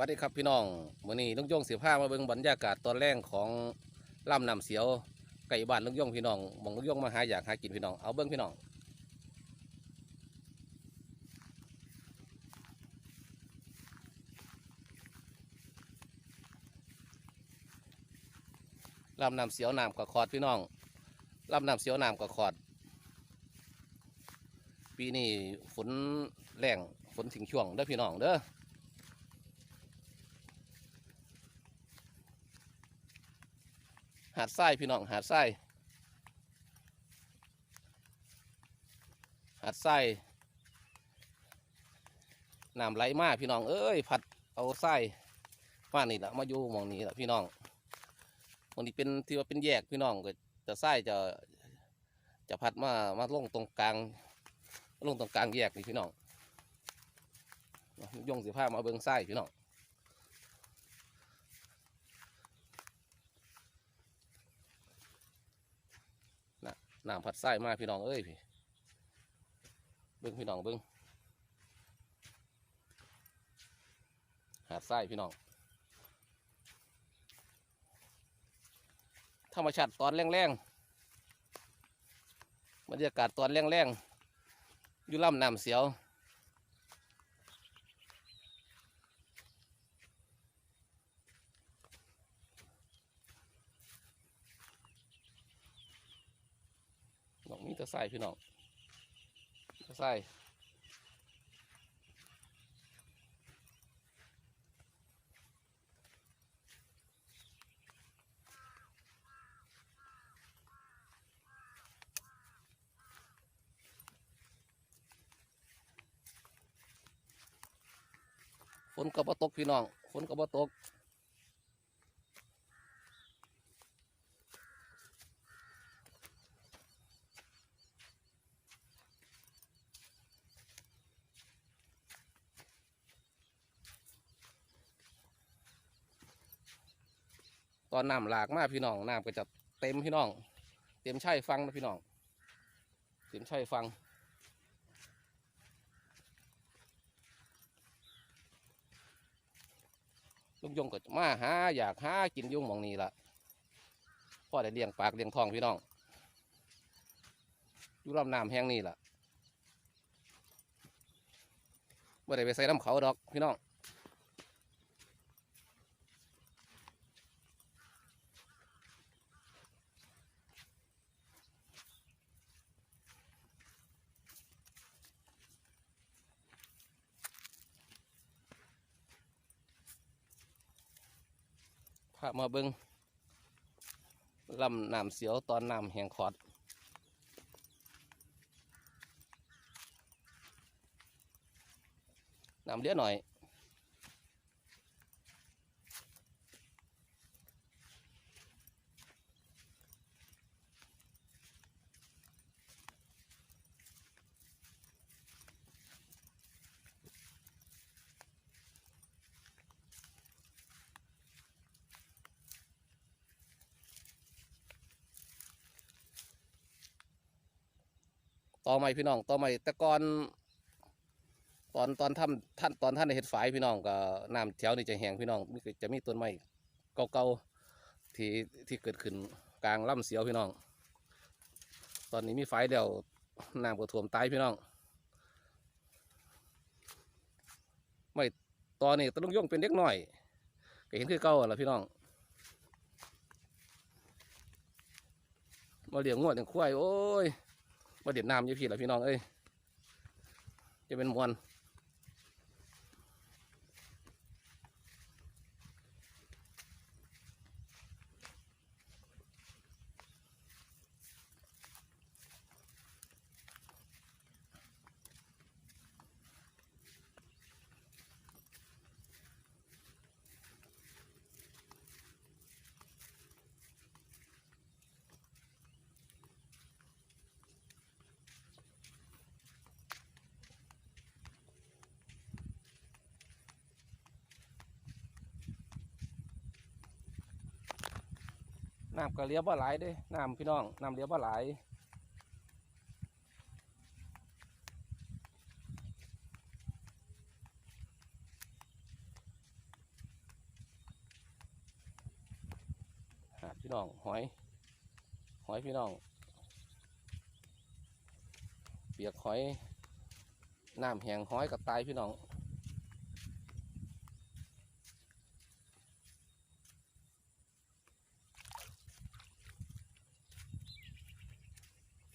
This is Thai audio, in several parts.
วัสดีครับพี่น้องมื้อนี้ลุงโยงเสียผ้ามาเบิ่งบรรยากาศตอนแรกของล่ำน้ำเสียวไก่บ้านลุงโยงพี่น้องมองลุงโยงมาหาอยากหากินพี่น้องเอาเบิ่งพี่น้องล่ำน้ำเสียวน้ำกระคอดพี่น้องล่ำน้ำเสียวน้ำกระคอด ปีนี้ฝนแรงฝนถึงช่วงเด้อพี่น้องเด้อ หาดทรายพี่น้องหาดทรายหาดทรายน้ำไหลมาพี่น้องเอ้ยพัดเอาทรายมานี่แหละมาอยู่มองนี้แหละพี่น้องมองนี้เป็นที่ว่าเป็นแยกพี่น้องก็จะทรายจะจะพัดมามาลงตรงกลางลงตรงกลางแยกนี่พี่น้องยงสีผ้ามาเบิ้งทรายพี่น้อง น้ำผัดไส้มาพี่น้องเอ้ยพี่เบิ้งพี่น้องเบิ้งหาดไส้พี่น้องธรรมชาติตอนแรงๆบรรยากาศตอนแรงๆอยู่ลำน้ำเสียว มีแตะไส้พี่น้องแตะไส้ฝนก็บ่ตกพี่น้องฝนก็บ่ตก ตอนน้ำหลากมากพี่น้องน้ำก็จะเต็มพี่น้อง เต็มใช่ฟังนะพี่น้อง เต็มใช่ฟังลุงยงก็มาหาอยากหากินยุ่งมองนี้ละพ่อได้เลี้ยงปากเลี้ยงทองพี่น้องอยู่ลำน้ำแห้งนี่ล่ะไม่ได้ไปใส่น้ำเขาดอกพี่น้อง พามาเบิงลำน้ำเสียวตอนน้ำแหงขอดน้ำเลี้ยหน่อย ต่อไม้พี่น้องต่อไม้แต่ก่อนตอนตอนทำท่านตอนท่านในเห็ดฝายพี่น้องก็น้ำแถวนี่จะแห้งพี่น้องจะมีต้นไม้เก่าๆที่ที่เกิดขึ้นกลางลำเสียวพี่น้อง ตอนนี้มีไฟเดียวน้ำก็ท่วมตายพี่น้อง ไม่ตอนนี้ตะลุงย่งเป็นเด็กหน่อยก็เห็นคือเก่าแหละพี่น้องมาเลี้ยงงวดเลี้ยงควายโอ้ย ประเด็ดน้ำยี่พี่แหละพี่น้องเอ้ยจะเป็นมวล น้ำก็เลี้ยบว่าหลายด้วยน้ำพี่น้องน้ำเลี้ยบว่าหลายพี่น้องหอยหอยพี่น้อง เปียกหอยน้ำแหงหอยกับตายพี่น้อง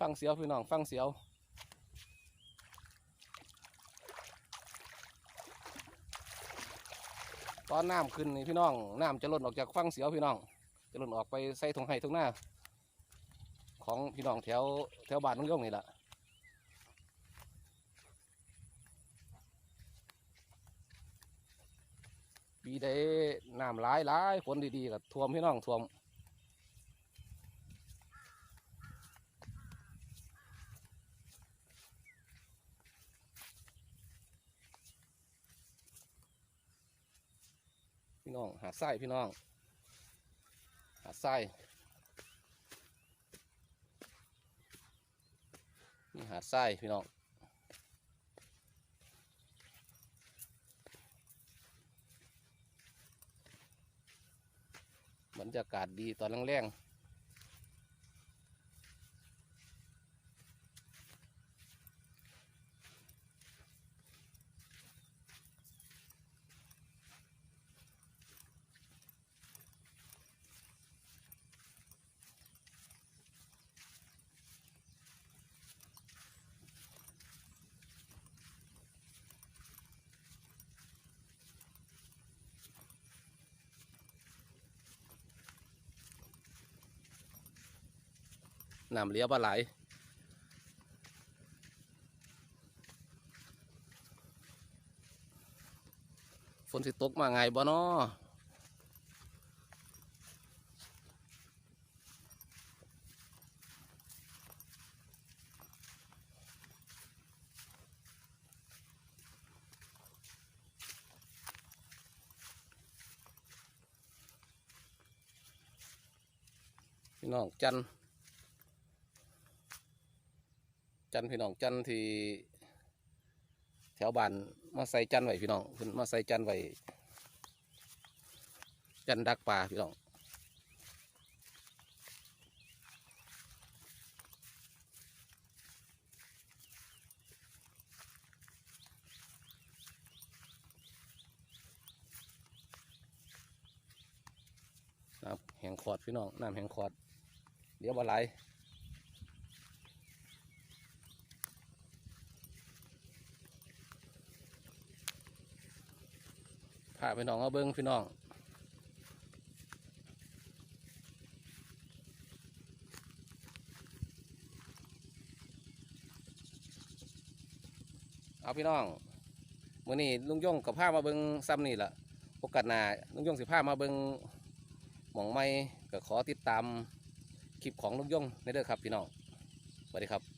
ฟังเสียวพี่น้องฟังเสียวตอนน้ำขึ้นนี่พี่น้องน้ำจะหล่นออกจากฟังเสียวพี่น้อง จะหล่นออกไปใส่ถุงไห้ถุงหน้า ของพี่น้องแถวแถวบ้านน้องย่งนี่แหละปีได้น้ำหลายหลายฝนดีๆกับท่วมพี่น้องท่วม น้อง หาไส้พี่น้อง หาไส้นี่หาไส้พี่น้องบรรยากาศดีตอนแรงๆ น้ำเลี้ยบไหลายฝนสิตกมาไงบ่นอพี่น้องจันทร์ จันพี่น้องจันที่ แถวบ้านมาใส่จันไว้พี่น้องเพิ่นมาใส่จันไว้จันดักปลาพี่น้องน้ำแห้งขอดพี่น้องน้ำแห้งขอดเดี๋ยวบาไหล พาพี่น้องเอาเบิ้งพี่น้องเอาพี่น้องมื้อนี้ลุงย่งกับผ้ามาเบิ้งซ้ำนี่ละโอกาสหน้าลุงย่งสิผ้ามาเบิ้งหมองไม่ก็ขอติดตามคลิปของลุงย่งในเด้อครับพี่น้องสวัสดีครับ